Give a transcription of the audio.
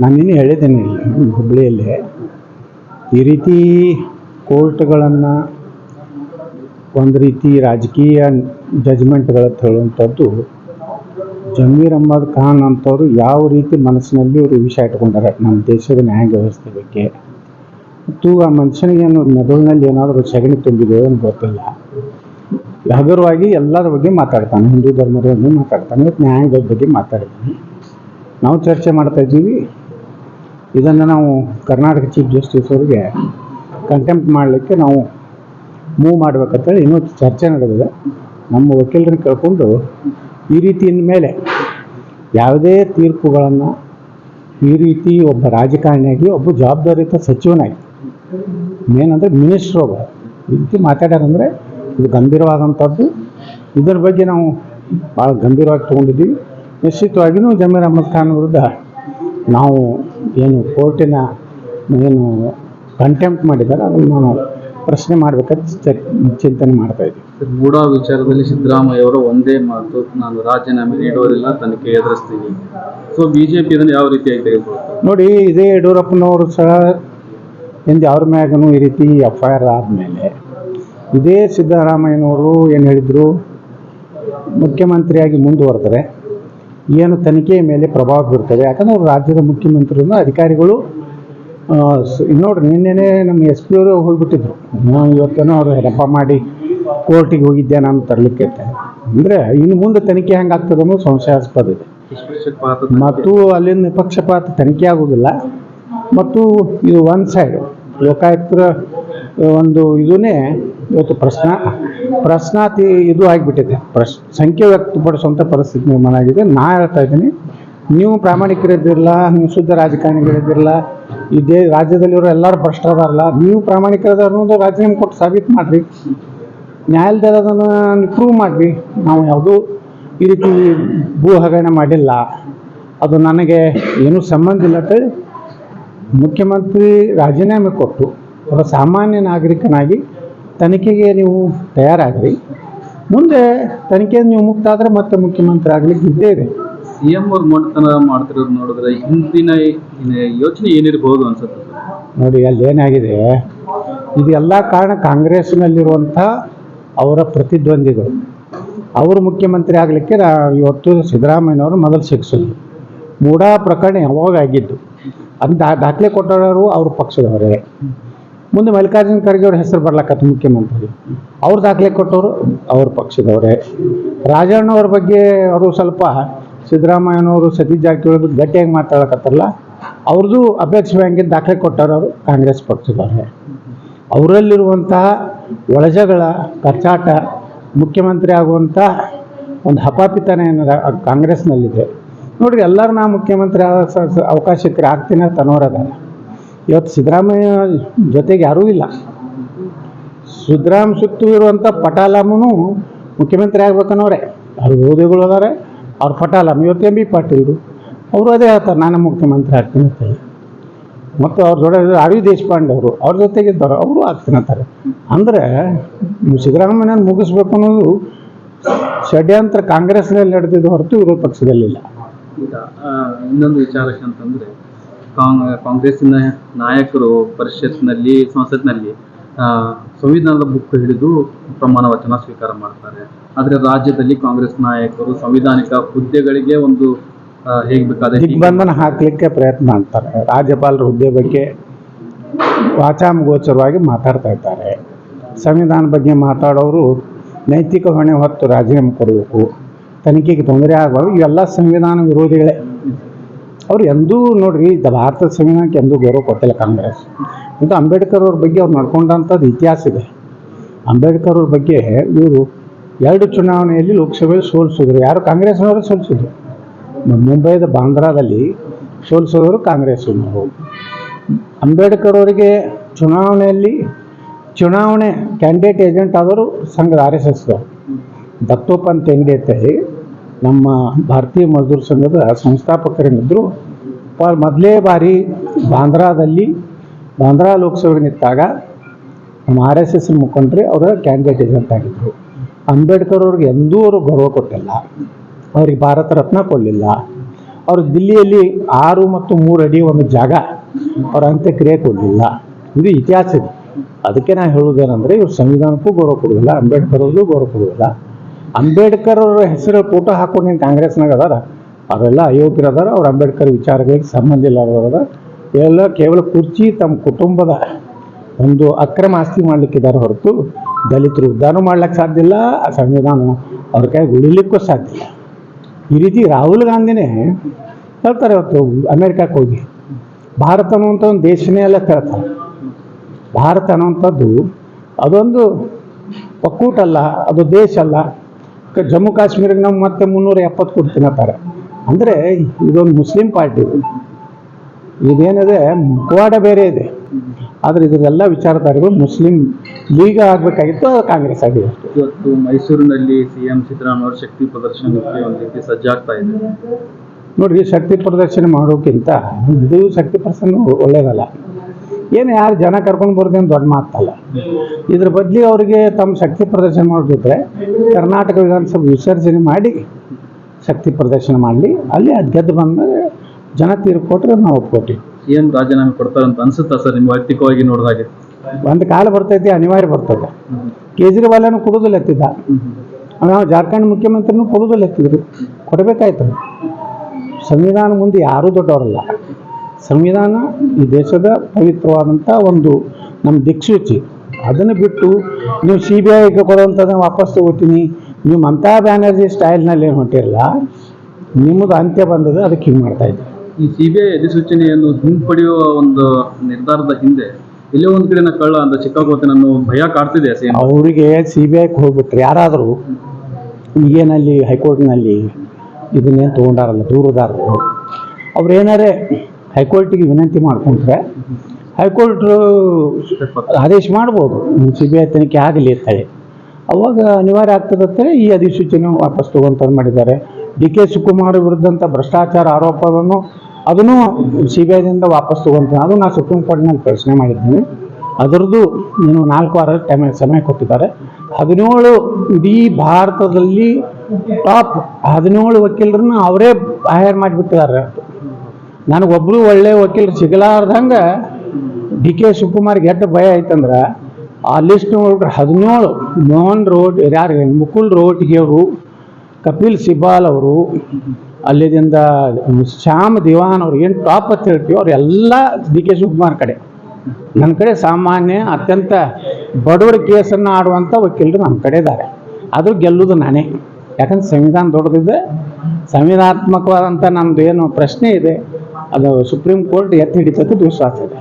ನಾನು ಇನ್ನೂ ಹೇಳಿದ್ದೀನಿ ಹುಬ್ಬಳ್ಳಿಯಲ್ಲಿ ಈ ರೀತಿ ಕೋರ್ಟ್ಗಳನ್ನು ಒಂದು ರೀತಿ ರಾಜಕೀಯ ಜಜ್ಮೆಂಟ್ಗಳ ಹೇಳುವಂಥದ್ದು, ಜಮೀರ್ ಅಹ್ಮದ್ ಖಾನ್ ಅಂಥವ್ರು ಯಾವ ರೀತಿ ಮನಸ್ಸಿನಲ್ಲಿ ಇವರು ವಿಷಯ ಇಟ್ಕೊಂಡಾರೆ, ನಮ್ಮ ದೇಶದ ನ್ಯಾಯಾಂಗ ವ್ಯವಸ್ಥೆ ಬಗ್ಗೆ. ಮತ್ತು ಆ ಮನುಷ್ಯನಿಗೆ ಏನು ಮೆದುಳಿನಲ್ಲಿ ಏನಾದರೂ ಸಗಣಿ ತುಂಬಿದೆಯೋ ಅಂತ ಗೊತ್ತಿಲ್ಲ. ಹಗುರವಾಗಿ ಎಲ್ಲರ ಬಗ್ಗೆ ಮಾತಾಡ್ತಾನೆ, ಹಿಂದೂ ಧರ್ಮದ ಬಗ್ಗೆ ಮಾತಾಡ್ತಾನೆ ನ್ಯಾಯಾಂಗದ ಬಗ್ಗೆ ಮಾತಾಡ್ತೀನಿ. ನಾವು ಚರ್ಚೆ ಮಾಡ್ತಾ ಇದ್ದೀವಿ. ಇದನ್ನು ನಾವು ಕರ್ನಾಟಕ ಚೀಫ್ ಜಸ್ಟಿಸ್ ಅವರಿಗೆ ಕಂಟೆಂಪ್ಟ್ ಮಾಡಲಿಕ್ಕೆ ನಾವು ಮೂವ್ ಮಾಡಬೇಕಂತೇಳಿ ಇನ್ನೂ ಚರ್ಚೆ ನಡೆದಿದೆ. ನಮ್ಮ ವಕೀಲರನ್ನ ಕೇಳಿಕೊಂಡು ಈ ರೀತಿ ಮೇಲೆ ಯಾವುದೇ ತೀರ್ಪುಗಳನ್ನು ಈ ರೀತಿ ಒಬ್ಬ ರಾಜಕಾರಣಿಯಾಗಿ ಒಬ್ಬ ಜವಾಬ್ದಾರಿಯುತ ಸಚಿವನಾಗಿ ಮೇನ್ ಅಂದರೆ ಮಿನಿಸ್ಟ್ರ್ ಒಬ್ಬ ಈ ರೀತಿ ಮಾತಾಡ್ಯಾರಂದರೆ ಇದು ಗಂಭೀರವಾದಂಥದ್ದು ಇದರ ಬಗ್ಗೆ ನಾವು ಭಾಳ ಗಂಭೀರವಾಗಿ ತೊಗೊಂಡಿದ್ದೀವಿ. ನಿಶ್ಚಿತವಾಗಿಯೂ ಜಮೀರ್ ಅಹಮದ್ ಖಾನ್ ವಿರುದ್ಧ ನಾವು ಏನು ಕೋರ್ಟಿನ ಏನು ಕಂಟೆಂಪ್ಟ್ ಮಾಡಿದ್ದಾರೆ ಅದನ್ನು ನಾವು ಪ್ರಶ್ನೆ ಮಾಡಬೇಕಂತ ಚಿಂತನೆ ಮಾಡ್ತಾ ಇದ್ದೀವಿ. ಮೂಡಾ ವಿಚಾರದಲ್ಲಿ ಸಿದ್ದರಾಮಯ್ಯ ಅವರು ಒಂದೇ ಮಾತು ನಾನು ರಾಜೀನಾಮೆ ನೀಡುವುದಿಲ್ಲ ತನಿಖೆ ಎದುರಿಸ್ತೀನಿ. ಸೊ ಬಿ ಜೆ ಪಿ ಇದನ್ನು ಯಾವ ರೀತಿಯಾಗಿ ತೆಗೆದುಕೊಳ್ತಾರೆ ನೋಡಿ ಇದೇ ಯಡಿಯೂರಪ್ಪನವರು ಸಹ ಎಂದು ಅವ್ರ ಮ್ಯಾಗನು ಈ ರೀತಿ ಎಫ್ ಐ ಆರ್ ಆದಮೇಲೆ. ಇದೇ ಸಿದ್ದರಾಮಯ್ಯನವರು ಏನು ಹೇಳಿದರು? ಮುಖ್ಯಮಂತ್ರಿಯಾಗಿ ಮುಂದುವರೆದರೆ ಏನು ತನಿಖೆಯ ಮೇಲೆ ಪ್ರಭಾವ ಬೀರ್ತದೆ. ಯಾಕಂದ್ರೆ ಅವ್ರು ರಾಜ್ಯದ ಮುಖ್ಯಮಂತ್ರಿಯನ್ನು ಅಧಿಕಾರಿಗಳು ನೋಡ್ರಿ, ನಿನ್ನೆನೇ ನಮ್ಮ ಎಸ್ ಪಿ ಅವರು ಹೋಗಿಬಿಟ್ಟಿದ್ರು. ಇವತ್ತೇನೋ ಅವರು ಹೆರಪ ಮಾಡಿ ಕೋರ್ಟಿಗೆ ಹೋಗಿದ್ದೆ ನಾನು ತರಲಿಕ್ಕೆ ಅಂದರೆ ಇನ್ನು ಮುಂದೆ ತನಿಖೆ ಹೆಂಗಾಗ್ತದೆ ಅನ್ನೋದು ಸಂಶಯಾಸ್ಪದ ಇದೆ. ಮತ್ತು ಅಲ್ಲಿಂದ ಪಕ್ಷಪಾತ ತನಿಖೆ ಆಗೋದಿಲ್ಲ ಮತ್ತು ಇದು ಒನ್ ಸೈಡ್ ಲೋಕಾಯುಕ್ತರ ಒಂದು ಇದನ್ನೇ ಇವತ್ತು ಪ್ರಶ್ನ. ಪ್ರಶ್ನಾತಿ ಇದು ಆಗಿಬಿಟ್ಟಿದೆ. ಪ್ರಶ್, ಸಂಖ್ಯೆ ವ್ಯಕ್ತಪಡಿಸುವಂಥ ಪರಿಸ್ಥಿತಿ ನಿರ್ಮಾಣ ಆಗಿದೆ. ನಾ ಹೇಳ್ತಾ ಇದ್ದೀನಿ, ನೀವು ಪ್ರಾಮಾಣಿಕರಿದ್ದಿರಲ್ಲ, ನೀವು ಶುದ್ಧ ರಾಜಕಾರಣಿಗಳಿದ್ದಿರಲ್ಲ, ಈ ದೇ, ರಾಜ್ಯದಲ್ಲಿರೋ ಎಲ್ಲರೂ ಭ್ರಷ್ಟರಲ್ಲ ನೀವು ಪ್ರಾಮಾಣಿಕರದಾರ ಅನ್ನೋದು ರಾಜೀನಾಮೆ ಕೊಟ್ಟು ಸಾಬೀತು ಮಾಡಿರಿ. ನ್ಯಾಯಾಲಯದಲ್ಲಿ ಅದನ್ನು ಪ್ರೂವ್ ಮಾಡಿರಿ. ನಾವು ಯಾವುದೂ ಈ ರೀತಿ ಭೂ ಹಗರಣೆ ಮಾಡಿಲ್ಲ. ಅದು ನನಗೆ ಏನೂ ಸಂಬಂಧ ಇಲ್ಲ ಮುಖ್ಯಮಂತ್ರಿ ರಾಜೀನಾಮೆ ಕೊಟ್ಟು, ಒಬ್ಬ ಸಾಮಾನ್ಯ ನಾಗರಿಕನಾಗಿ ತನಿಖೆಗೆ ನೀವು ತಯಾರಾಗ್ರಿ. ಮುಂದೆ ತನಿಖೆಯನ್ನು ನೀವು ಮುಕ್ತ ಆದರೆ ಮತ್ತೆ ಮುಖ್ಯಮಂತ್ರಿ ಆಗ್ಲಿಕ್ಕೆ ಇದ್ದೇ ಇದೆ. ಸಿಎಂ ಅವ್ರು ಮೊಂಡತನ ಮಾಡ್ತಿರೋದು ನೋಡಿದ್ರೆ ಹಿಂದಿನ ಯೋಚನೆ ಏನಿರಬಹುದು ಅನ್ಸುತ್ತೆ? ನೋಡಿ ಅಲ್ಲಿ ಏನಾಗಿದೆ? ಇದೆಲ್ಲ ಎಲ್ಲ ಕಾರಣ ಕಾಂಗ್ರೆಸ್ನಲ್ಲಿರುವಂಥ ಅವರ ಪ್ರತಿದ್ವಂದಿಗಳು ಅವರು ಮುಖ್ಯಮಂತ್ರಿ ಆಗಲಿಕ್ಕೆ ಇವತ್ತು ಸಿದ್ದರಾಮಯ್ಯನವರು ಮೊದಲು ಸಿಗಿಸಿದ್ರು ಮೂಡಾ ಪ್ರಕರಣ ಯಾವಾಗ ಆಗಿದ್ದು? ಅದು ದಾ- ದಾಖಲೆ ಕೊಟ್ಟವರು ಅವ್ರ ಪಕ್ಷದವರೇ. ಮುಂದೆ ಮಲ್ಲಿಕಾರ್ಜುನ ಖರ್ಗೆ ಅವ್ರ ಹೆಸರು ಬರ್ಲಾಕತ್ತ ಮುಖ್ಯಮಂತ್ರಿ. ಅವ್ರ ದಾಖಲೆ ಕೊಟ್ಟವರು ಅವ್ರ ಪಕ್ಷದವರೇ. ರಾಜಣ್ಣ ಅವ್ರ ಬಗ್ಗೆ ಅವರು ಸ್ವಲ್ಪ ಸಿದ್ದರಾಮಯ್ಯನವರು, ಸತೀಶ್ ಜಾರಕಿಹೊಳಿ ಗಟ್ಟಿಯಾಗಿ ಮಾತಾಡಕತ್ತಲ್ಲ ಅವ್ರದ್ದು ಅಪೇಕ್ಷ ಬ್ಯಾಂಕಿನ ದಾಖಲೆ ಕೊಟ್ಟವರು ಅವರು ಕಾಂಗ್ರೆಸ್ ಪಕ್ಷದವರೇ. ಅವರಲ್ಲಿರುವಂತಹ ಒಳಜಗಳ, ಕಚ್ಚಾಟ, ಮುಖ್ಯಮಂತ್ರಿ ಆಗುವಂಥ ಒಂದು ಹಪಾಪಿತನ ಏನಾರ ಕಾಂಗ್ರೆಸ್ನಲ್ಲಿದೆ. ನೋಡಿರಿ, ಎಲ್ಲರೂ ನಾ ಮುಖ್ಯಮಂತ್ರಿ ಆದ ಅವಕಾಶಕ್ಕೆ ಆಗ್ತೀನಿ ಅಂತ ಅನ್ನೋರದಾರ ಇವತ್ತು ಸಿದ್ದರಾಮಯ್ಯ ಜೊತೆಗೆ ಯಾರೂ ಇಲ್ಲ. ಸಿದ್ದರಾಮ್ ಸುತ್ತು ಇರುವಂಥ ಪಟಾಲಮ್ಮನು ಮುಖ್ಯಮಂತ್ರಿ ಆಗ್ಬೇಕನ್ನೋರೆ. ಅವ್ರ ವಿರೋಧಿಗಳು ಅದಾರೆ, ಅವ್ರ ಪಟಾಲಮ್, ಇವತ್ತು ಎಂ ಬಿ ಪಾಟೀಲ್ರು ಅವರು ಅದೇ ಹೇಳ್ತಾರೆ, ನಾನು ಮುಖ್ಯಮಂತ್ರಿ ಆಗ್ತೀನಿ ಅಂತ ಹೇಳಿ. ಮತ್ತು ಅವ್ರ ಜೊತೆ ಅರವಿ ದೇಶಪಾಂಡೆ ಅವರು, ಅವ್ರ ಜೊತೆಗೆ ಇದ್ದಾರೆ, ಅವರು ಆಗ್ತೀನಿ ಅಂತಾರೆ. ಅಂದರೆ ಸಿದ್ದರಾಮಯ್ಯನ ಮುಗಿಸ್ಬೇಕು ಅನ್ನೋದು ಷಡ್ಯಂತ್ರ ಕಾಂಗ್ರೆಸ್ನಲ್ಲಿ ನಡೆದಿದ್ದು ಹೊರತು ವಿರೋಧ ಪಕ್ಷದಲ್ಲಿಲ್ಲ. ಈಗ ಇನ್ನೊಂದು ವಿಚಾರಕ್ಕೆ ಅಂತಂದ್ರೆ ಕಾಂಗ್ರೆಸ್ಸಿನ ನಾಯಕರು ಪರಿಷತ್ನಲ್ಲಿ, ಸಂಸತ್ನಲ್ಲಿ ಸಂವಿಧಾನದ ಬುಕ್ ಹಿಡಿದು ಪ್ರಮಾಣ ವಚನ ಸ್ವೀಕಾರ ಮಾಡ್ತಾರೆ. ಆದರೆ ರಾಜ್ಯದಲ್ಲಿ ಕಾಂಗ್ರೆಸ್ ನಾಯಕರು ಸಂವಿಧಾನಿಕ ಹುದ್ದೆಗಳಿಗೆ ಒಂದು ಹೇಗೆ ಹೀಗೆ ದಿಗ್ಬಂಧನ ಹಾಕಲಿಕ್ಕೆ ಪ್ರಯತ್ನ ಮಾಡ್ತಾರೆ. ರಾಜ್ಯಪಾಲರ ಹುದ್ದೆ ಬಗ್ಗೆ ವಾಚಾಮಗೋಚರವಾಗಿ ಮಾತಾಡ್ತಾ ಇದ್ದಾರೆ. ಸಂವಿಧಾನ ಬಗ್ಗೆ ಮಾತಾಡೋರು ನೈತಿಕ ಹೊಣೆ ಹೊತ್ತು ರಾಜೀನಾಮೆ ಕೊಡಬೇಕು. ತನಿಖೆಗೆ ತೊಂದರೆ ಆಗಬಾರ್ದು ಇವೆಲ್ಲ ಸಂವಿಧಾನ ವಿರೋಧಿಗಳೇ. ಅವ್ರು ಎಂದೂ ನೋಡ್ರಿ ಭಾರತದ ಸಂವಿಧಾನಕ್ಕೆ ಎಂದೂ ಗೌರವ ಕೊಟ್ಟಿಲ್ಲ ಕಾಂಗ್ರೆಸ್. ಇದು ಅಂಬೇಡ್ಕರ್ ಅವ್ರ ಬಗ್ಗೆ ಅವ್ರು ನಡ್ಕೊಂಡಂಥದ್ದು ಇತಿಹಾಸ ಇದೆ. ಅಂಬೇಡ್ಕರ್ ಅವ್ರ ಬಗ್ಗೆ ಇವರು ಎರಡು ಚುನಾವಣೆಯಲ್ಲಿ ಲೋಕಸಭೆಯಲ್ಲಿ ಸೋಲಿಸಿದ್ರು. ಯಾರು? ಕಾಂಗ್ರೆಸ್ನವರು ಸೋಲಿಸಿದ್ರು. ಮುಂಬೈದ ಬಾಂದ್ರಾದಲ್ಲಿ ಕಾಂಗ್ರೆಸ್ ಕಾಂಗ್ರೆಸ್ನವರು. ಅಂಬೇಡ್ಕರ್ ಅವರಿಗೆ ಚುನಾವಣೆಯಲ್ಲಿ ಚುನಾವಣೆ ಕ್ಯಾಂಡಿಡೇಟ್ ಏಜೆಂಟ್ ಆದವರು ಸಂಘದ ಆರ್ ಎಸ್ ಎಸ್ ದತ್ತೋಪಂತ್ ಹೆಂಗೈತೆ? ನಮ್ಮ ಭಾರತೀಯ ಮಜ್ದೂರ್ ಸಂಘದ ಸಂಸ್ಥಾಪಕರೇನಿದ್ದರು ಅವ್ರು ಮೊದಲೇ ಬಾರಿ ಬಾಂದ್ರಾದಲ್ಲಿ, ಬಾಂದ್ರಾ ಲೋಕಸಭೆಗೆ ನಿಂತಾಗ ನಮ್ಮ ಆರ್ ಎಸ್ ಎಸ್ ಮುಖಂಡ್ರೆ ಅವರ ಕ್ಯಾಂಡಿಡೇಟ್ ಆಗಿದ್ದರು ಅಂಬೇಡ್ಕರ್ ಅವ್ರಿಗೆ ಎಂದೂ ಅವರು ಗೌರವ ಕೊಟ್ಟಿಲ್ಲ. ಅವ್ರಿಗೆ ಭಾರತ ರತ್ನ ಕೊಡಲಿಲ್ಲ. ಅವರು ದಿಲ್ಲಿಯಲ್ಲಿ ಆರು ಮತ್ತು ಮೂರು ಅಡಿ ಒಂದು ಜಾಗ ಅವ್ರ ಅಂತ್ಯಕ್ರಿಯೆ ಕೊಡಲಿಲ್ಲ. ಇದು ಇತಿಹಾಸ ಇದೆ. ಅದಕ್ಕೆ ನಾನು ಹೇಳುವುದೇನೆಂದರೆ ಇವರು ಸಂವಿಧಾನಕ್ಕೂ ಗೌರವ ಕೊಡುವುದಿಲ್ಲ, ಅಂಬೇಡ್ಕರ್ ಅವ್ರಿಗೂ ಗೌರವ ಕೊಡುವುದಿಲ್ಲ. ಅಂಬೇಡ್ಕರ್ ಅವರ ಹೆಸರು ಫೋಟೋ ಹಾಕೊಂಡು ನೀನು ಕಾಂಗ್ರೆಸ್ನಾಗ ಅದಾರ? ಅವರೆಲ್ಲ ಅಯೋಗ್ಯರು ಅದಾರ, ಅವ್ರ ಅಂಬೇಡ್ಕರ್ ವಿಚಾರಗಳಿಗೆ ಸಂಬಂಧ ಇಲ್ಲ ಅದ ಎಲ್ಲ ಕೇವಲ ಕುರ್ಚಿ ತಮ್ಮ ಕುಟುಂಬದ ಒಂದು ಅಕ್ರಮ ಆಸ್ತಿ ಮಾಡಲಿಕ್ಕಿದ್ದಾರೆ ಹೊರತು ದಲಿತರು ಉದ್ಧಾರ ಮಾಡ್ಲಿಕ್ಕೆ ಸಾಧ್ಯ ಇಲ್ಲ, ಆ ಸಂವಿಧಾನ ಅವ್ರ ಕೈ ಉಳಿಲಿಕ್ಕೂ ಸಾಧ್ಯ ಇಲ್ಲ. ಈ ರೀತಿ ರಾಹುಲ್ ಗಾಂಧಿನೇ ಹೇಳ್ತಾರೆ ಇವತ್ತು ಅಮೇರಿಕಕ್ಕೆ ಹೋಗಿ, ಭಾರತ ಅನ್ನುವಂಥ ಒಂದು ದೇಶನೇ ಎಲ್ಲ ಕೇಳ್ತಾರೆ ಭಾರತ ಅನ್ನುವಂಥದ್ದು ಅದೊಂದು ಒಕ್ಕೂಟ ಅಲ್ಲ ಅದು ದೇಶ ಅಲ್ಲ ಜಮ್ಮು ಕಾಶ್ಮೀರಕ್ಕೆ ನಾವು ಮತ್ತೆ ಮುನ್ನೂರ ಎಪ್ಪತ್ತು ಕೋಟಿ ತಿನ್ನತ್ತಾರೆ ಅಂದರೆ ಇದೊಂದು ಮುಸ್ಲಿಂ ಪಾರ್ಟಿ ಇದು. ಇದೇನಿದೆ ಮುಖವಾಡ ಬೇರೆ ಇದೆ. ಆದರೆ ಇದರೆಲ್ಲ ವಿಚಾರಧಾರೆಗಳು ಮುಸ್ಲಿಂ ಲೀಗ್ ಆಗಬೇಕಾಗಿತ್ತು ಅದು ಕಾಂಗ್ರೆಸ್ ಆಗಿದೆ ಇವತ್ತು ಮೈಸೂರಿನಲ್ಲಿ ಸಿಎಂ ಸಿದ್ದರಾಮಯ್ಯ ಅವರ ಶಕ್ತಿ ಪ್ರದರ್ಶನಕ್ಕೆ ಒಂದು ರೀತಿ ಸಜ್ಜಾಗ್ತಾ ಇದೆ. ನೋಡ್ರಿ ಶಕ್ತಿ ಪ್ರದರ್ಶನ ಮಾಡೋಕ್ಕಿಂತ ಇದು ಶಕ್ತಿ ಪ್ರದರ್ಶನ ಒಳ್ಳೇದಲ್ಲ. ಏನು ಯಾರು ಜನ ಕರ್ಕೊಂಡು ಬರೋದೇನು ದೊಡ್ಡ ಮಾತಲ್ಲ. ಇದ್ರ ಬದಲಿ ಅವರಿಗೆ ತಮ್ಮ ಶಕ್ತಿ ಪ್ರದರ್ಶನ ಮಾಡೋದಿದ್ರೆ ಕರ್ನಾಟಕ ವಿಧಾನಸಭೆ ವಿಸರ್ಜನೆ ಮಾಡಿ ಶಕ್ತಿ ಪ್ರದರ್ಶನ ಮಾಡಲಿ. ಅಲ್ಲಿ ಅದು ಗೆದ್ದು ಬಂದಮೇಲೆ ಜನ ತೀರ್ಪು ಕೊಟ್ಟರೆ ನಾವು ಒಪ್ಕೋತೀವಿ ಏನು ರಾಜೀನಾಮೆ ಕೊಡ್ತಾರಂತ ಅನ್ಸುತ್ತಾ ಸರ್ ನಿಮ್ಮ ವೈಯಕ್ತಿಕವಾಗಿ ನೋಡಿದಾಗೆ ಒಂದು ಕಾಲ ಬರ್ತೈತಿ ಅನಿವಾರ್ಯ ಬರ್ತದೆ ಕೇಜ್ರಿವಾಲನು ಕೊಡೋದಿಲ್ಲ ಎತ್ತಿದ್ದ. ನಾವು ಜಾರ್ಖಂಡ್ ಮುಖ್ಯಮಂತ್ರಿನೂ ಕೊಡೋದಿಲ್ಲ ಎತ್ತಿದ್ರು. ಕೊಡಬೇಕಾಯ್ತು. ಸಂವಿಧಾನ ಮುಂದೆ ಯಾರೂ ದೊಡ್ಡವರಲ್ಲ. ಸಂವಿಧಾನ ಈ ದೇಶದ ಪವಿತ್ರವಾದಂಥ ಒಂದು ನಮ್ಮ ದಿಕ್ಸೂಚಿ. ಅದನ್ನು ಬಿಟ್ಟು ನೀವು ಸಿ ಬಿ ಐಗೆ ಕೊಡುವಂಥದ್ದನ್ನು ವಾಪಸ್ ತಗೋತೀನಿ. ನೀವು ಮಮತಾ ಬ್ಯಾನರ್ಜಿ ಸ್ಟೈಲ್ನಲ್ಲಿ ಏನು ಹೊಂಟಿರಲ್ಲ ನಿಮ್ಮದು ಅಂತ್ಯ ಬಂದದ್ದು ಅದಕ್ಕೆ ಹಿಂಗೆ ಮಾಡ್ತಾ ಇದ್ದೆ. ಈ ಐ ಅಧಿಸೂಚನೆಯನ್ನು ಹಿಂಪಡೆಯುವ ಒಂದು ನಿರ್ಧಾರದ ಹಿಂದೆ ಎಲ್ಲೋ ಒಂದು ಕಡೆ ಕಳ್ಳ ಅಂತ ಚಿಕ್ಕಾಗುತ್ತೆ ನಾನು ಭಯ ಕಾಡ್ತಿದೆ ಅವರಿಗೆ ಸಿ ಬಿ ಐಗೆ ಹೋಗ್ಬಿಟ್ರೆ ಯಾರಾದರೂ ಈಗೇನಲ್ಲಿ ಹೈಕೋರ್ಟ್ನಲ್ಲಿ ಇದನ್ನೇನು ತೊಗೊಂಡಾರಲ್ಲ ದೂರದಾರರು ಅವ್ರು ಏನಾರೇ ಹೈಕೋರ್ಟಿಗೆ ವಿನಂತಿ ಮಾಡ್ಕೊಂಡ್ರೆ ಹೈಕೋರ್ಟ್ ಆದೇಶ ಮಾಡ್ಬೋದು. ಸಿ ಬಿ ಐ ತನಿಖೆ ಆಗಲಿ ಅಂತೇಳಿ ಅವಾಗ ಅನಿವಾರ್ಯ ಆಗ್ತದಂತೇಳಿ ಈ ಅಧಿಸೂಚನೆ ವಾಪಸ್ ತಗೊಂತ ಮಾಡಿದ್ದಾರೆ. ಡಿ ಕೆ ಶಿವಕುಮಾರ್ ವಿರುದ್ಧಂಥ ಭ್ರಷ್ಟಾಚಾರ ಆರೋಪವನ್ನು ಅದನ್ನು ಸಿ ಬಿ ಐದಿಂದ ವಾಪಸ್ ತಗೊಂತ ಅದು ನಾನು ಸುಪ್ರೀಂ ಕೋರ್ಟ್ನಲ್ಲಿ ಪ್ರಶ್ನೆ ಮಾಡಿದ್ದೀನಿ. ಅದರದ್ದು ಇನ್ನು ನಾಲ್ಕು ವಾರ ಟೈಮ್ ಸಮಯ ಕೊಟ್ಟಿದ್ದಾರೆ. ಹದಿನೇಳು ಇಡೀ ಭಾರತದಲ್ಲಿ ಟಾಪ್ ಹದಿನೇಳು ವಕೀಲರನ್ನ ಅವರೇ ಹೈರ್ ಮಾಡಿಬಿಟ್ಟಿದ್ದಾರೆ. ನನಗೊಬ್ಬರು ಒಳ್ಳೆ ವಕೀಲರು ಸಿಗಲಾರ್ದಂಗೆ ಡಿ ಕೆ ಶಿವಕುಮಾರ್ಗೆ ಎಷ್ಟು ಭಯ ಐತಂದ್ರೆ ಆ ಲಿಸ್ಟ್ ನೋಡ್ರಿ ಹದಿನೇಳು ಮೋಹನ್ ರೋಡ್, ಯಾರು ಮುಕುಲ್ ರೋಡ್ ಅವರು ಕಪಿಲ್ ಸಿಬಾಲ್ ಅವರು ಅಲ್ಲಿದಿಂದ ಶ್ಯಾಮ್ ದಿವಾನ್ ಅವ್ರು ಏನು ಟಾಪ್ ಅಂತ ಹೇಳ್ತೀವಿ ಅವ್ರು ಎಲ್ಲ ಡಿ ಕೆ ಶಿವಕುಮಾರ್ ಕಡೆ. ನನ್ನ ಕಡೆ ಸಾಮಾನ್ಯ, ಅತ್ಯಂತ ಬಡವರ ಕೇಸನ್ನು ಆಡುವಂಥ ವಕೀಲರು ನನ್ನ ಕಡೆ ಇದ್ದಾರೆ ಅದು ಗೆಲ್ಲುವುದು ನಾನೇ. ಯಾಕಂದ್ರೆ ಸಂವಿಧಾನ ದೊಡ್ಡದಿದೆ. ಸಂವಿಧಾನಾತ್ಮಕವಾದಂಥ ನಮ್ಮದು ಏನು ಪ್ರಶ್ನೆ ಇದೆ. ಅದು ಸುಪ್ರೀಂ ಕೋರ್ಟ್ ಎತ್ತಿ ಹಿಡಿತಕ್ಕೂ ವಿಶ್ವಾಸ ಇದೆ.